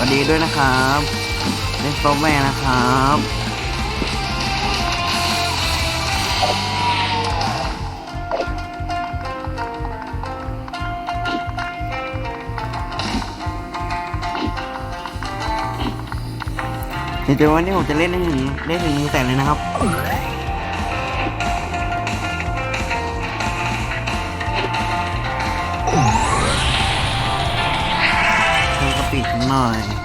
วัสดีด้วยนะครับเล่นโซแม่นะครับเดี๋ยววันนี้ผมจะเล่นได้ถึงได้ถึงแสนเลยนะครับ ปี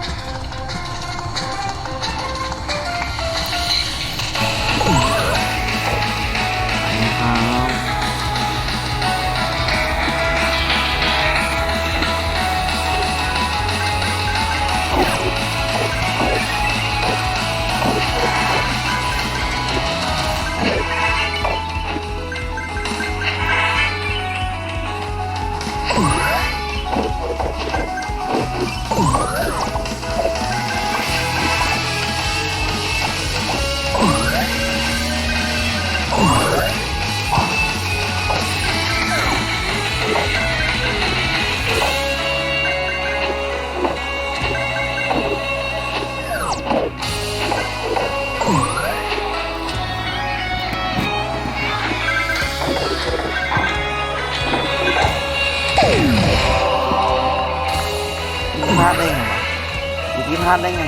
เมื่อกี้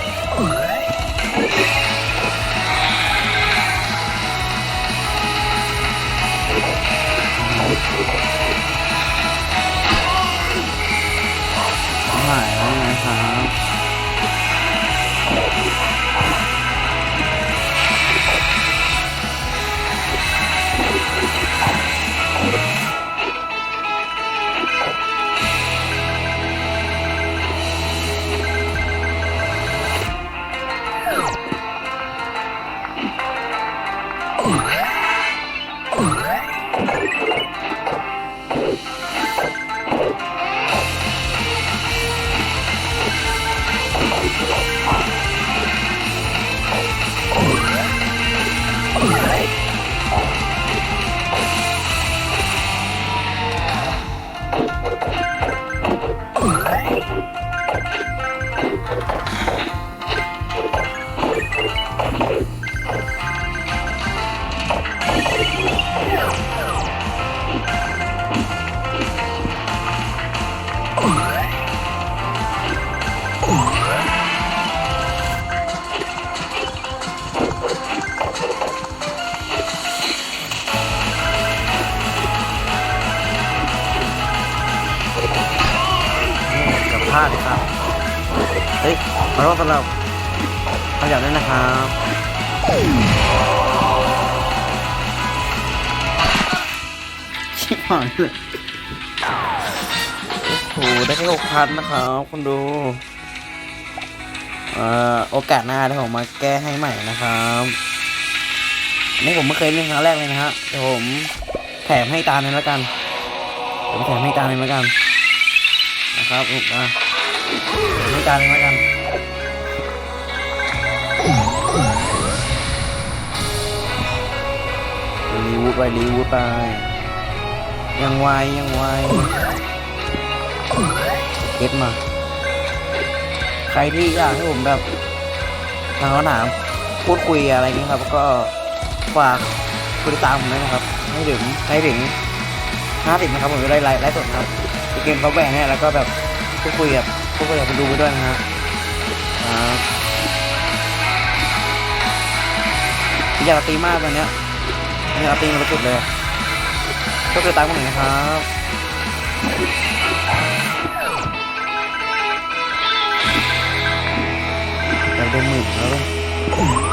พ ฮ้ยขอโทษสำหรับขยับด้วยนะครับชิบหายเลยโอ้โหได้แค่หกพันนะครับคุณดูเอ่อโอกาสหน้าที่ผมมาแก้ให้ใหม่นะครับนี่ผมไม่เคยเล่นครั้งแรกเลยนะฮะเดี๋ยวผมแถมให้ตาหนึ่งแล้วกันผมแถมให้ตาหนึ่งแล้วกัน นะครับอะแถมให้ตาหนึ่งแล้วกัน รีวูดไปรีวูดไป ยังไวยังไวเก็ตมา ใครที่อยากให้ผมแบบทางคำถามพูดคุยอะไรนี้ครับ ก็ฝากกดติดตามผมด้วยนะครับ ให้ถึงให้ถึงห้าสิบนะครับผมจะได้ไลฟ์ไลฟ์สดนะครับเกมเขาแบ่งเนี่ยแล้วก็แบบพูดคุยกับพูดคุยกับคนดูไปด้วยนะฮะครับอยากตีมากตอนเนี้ย อยากจะตีมันสุดเลยก็คือตามคนหนึ่งนะครับอยากโดนหมื่นแล้ว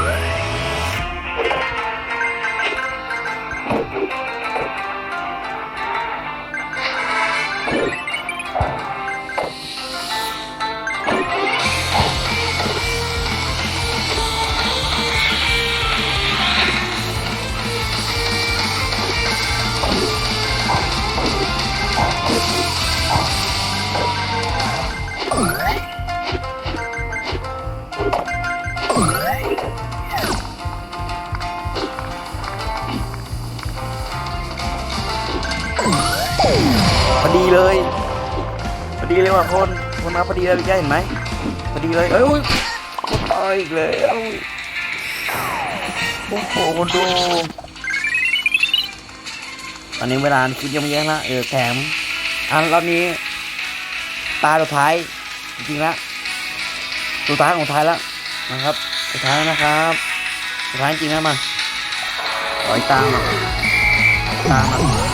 เลยพอดีเลยว่ะคนคนมาพอดีเลยพี่แกเห็นไหมพอดีเลยเอ้ยอุ๊ยคนตายอีกแล้วโอ้โหคนดูตอนนี้เวลาคิดยังไม่เยอะละเออแถมอันรอบนี้ตาสุดท้ายจริงๆแล้วสุดท้ายของท้ายแล้วนะครับสุดท้ายแล้วนะครับสุดท้ายจริงแล้วมาขออีกตามาตามา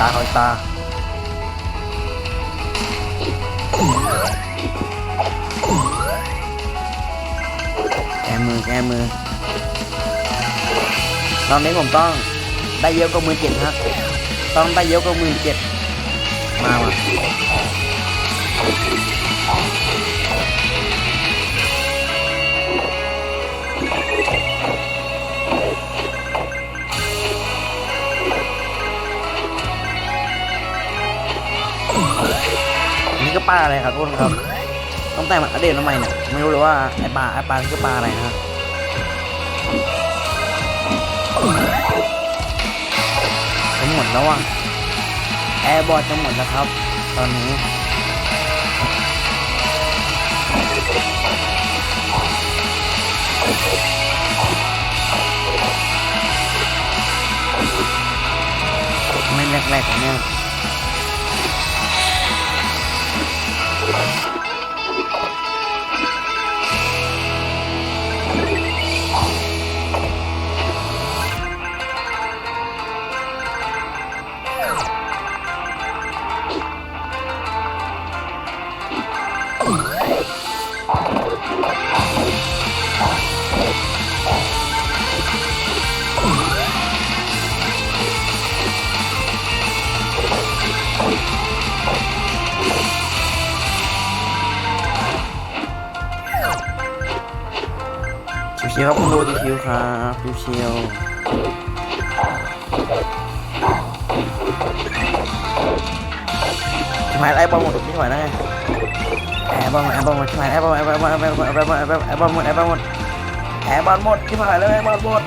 ตาขออีกตาแกมือแกมือตอนนี้ผมต้องได้เยอะกว่าหมื่นเจ็ดฮะต้องได้เยอะกว่าหมื่นเจ็ดมามา ก็ปลาอะไรครับทุกคนครับตั้งแต่มันอัปเดตมาใหม่เนี่ยไม่รู้เลยว่าไอปลาไอปลานี่คือปลาอะไรครับจะหมดแล้วอะแอร์บอร์ดจะหมดแล้วครับ ตอนนี้ไม่แรกๆของเนี่ย ชิวๆครับคุณดูชิวครับเชิวๆชิมไอ้บอลหมดไม่ไหวแล้วไงแอร์บอลหมดแอร์บอลหมดชิมหายแอร์บอลแอร์บอลแอร์บอลแอร์บอลแอร์บอลแอร์บอลแอร์บอลหมดแอร์บอลหมดแอร์บอลหมดชิมหายแล้วแอร์บอลหมด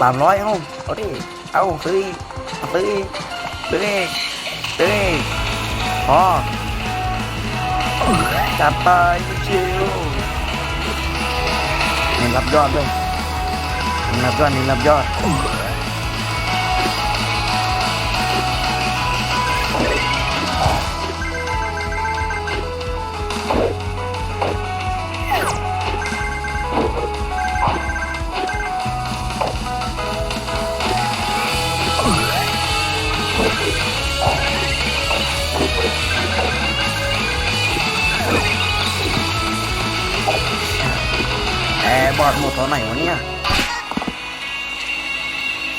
สามร้อยเอ้าเอาดิเอาซื้ออีกเอาซื้ออีกซื้ออีกซื้ออีกพอจัดไปชิว รับยอดด้วยนับยอดนี่รับยอด บอร์ดหมดตอนไหนวะเนี่ย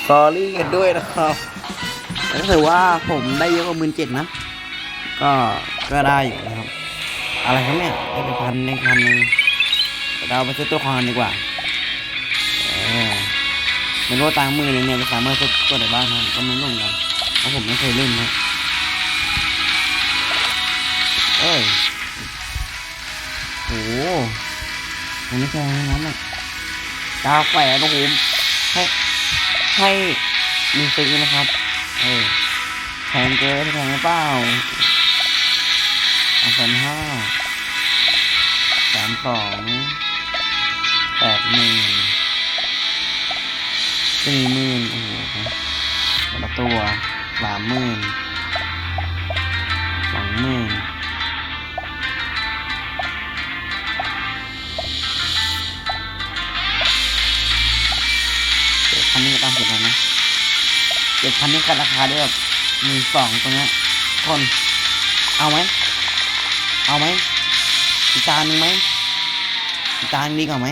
สอรี่กันด้วยนะครับแต่ก็ถือว่าผมได้เยอะกว่าหมื่นเจ็ดนะ ก็ ก็ได้อยู่นะครับ อะไรครับเนี่ยได้ไปพันหนึ่งพันหนึ่งเราไปซื้อตัวคอนดีกว่าเออไม่รู้ตังมือหนึงเนี่ยจะสามารถซื้อตัวไหนบ้างนะก็ไม่รู้นกันเพราะผมไม่เคยเล่นนะเอ้ยโห มันไม่แพงนะเนี่ยดาวแฝดโอ้โหให้ให้มีซื้อนะครับเออแพงเกินแพงหรือเปล่าอันแสนห้าแสนสองแปดหมื่นสี่หมื่นโอ้โหแต่ละตัวสามหมื่นสองหมื่น เจ็ดพันนี่กันราคาได้แบบหมื่นสองตรงนี้คนเอาไหมเอาไหมอีกจานหนึ่งไหมอีกจานดีกว่าไหม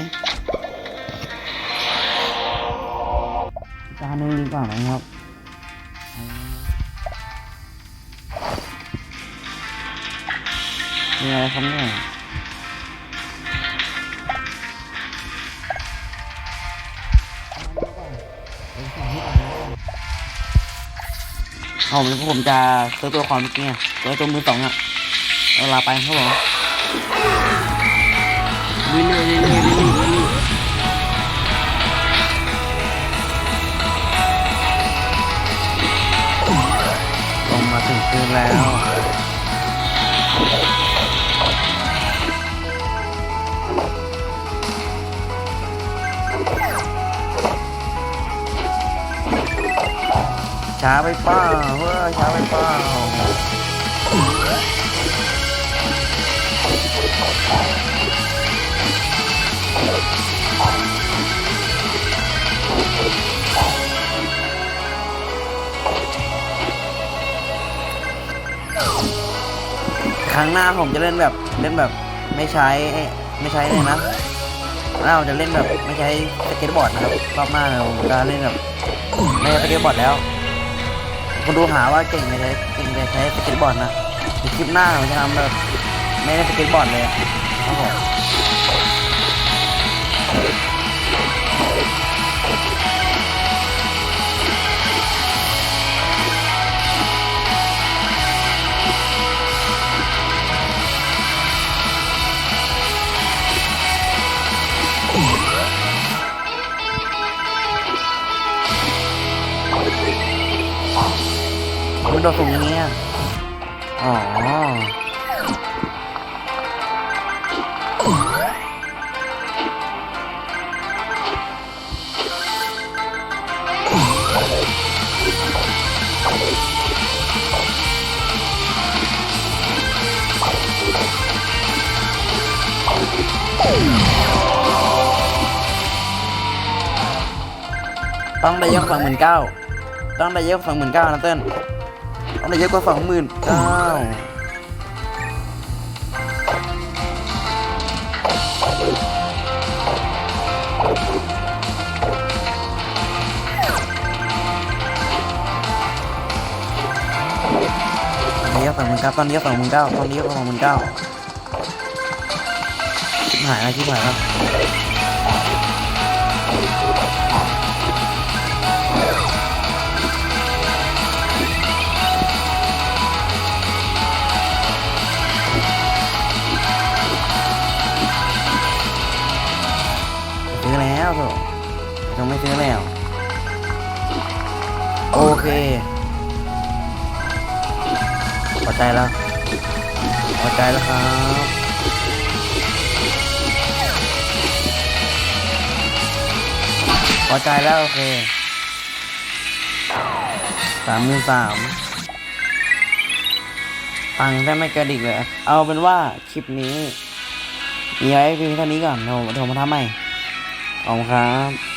อีกจานหนึ่งดีกว่าไหมครับมีอะไรครับเนี่ยเอ เอาผมผมจะซื้อตัวครเมื่อกี้ไงตัวตัวมือสองอะเวลาไปครับผมเรื่อยๆเรื่อยๆเรื่อยเรื่อยลงมาถึงคืนแล้ว ช้าไปเปล่าเว้ยช้าไปเปล่าครั้งหน้าผมจะเล่นแบบเล่นแบบไม่ใช้ไม่ใช้เลยนะเราจะเล่นแบบไม่ใช้สเก็ตบอร์ดนะครับรอบหน้าเนี่ยผมจะเล่นแบบไม่ใช้สเก็ตบอร์ดแล้ว คนดูหาว่าเก่งเลยเก่งเลยใช้สเก็ตบอร์ดนะคลิปหน้าผมจะทำแบบไม่ได้สเก็ตบอร์ดเลยอะครับผม ต้องได้เยอะกว่าหมื่นเก้าต้องได้เยอะกว่าสองหมื่นเก้านะเต้นต้องได้เยอะกว่าสองหมื่นเก้าตอนนี้ก็สองหมื่นเก้าตอนนี้ก็สองหมื่นเก้าตอนนี้ก็สองหมื่นเก้าหายอะไรที่หายครับ พอใจแล้วครับพอใจแล้วโอเคสามหมื่นสามตังได้ไม่กระดิกเลย เอาเป็นว่าคลิปนี้มีไว้เพียงเท่านี้ก่อนเดี๋ยวผมเดี๋ยวผมมาทำใหม่ขอบคุณครับ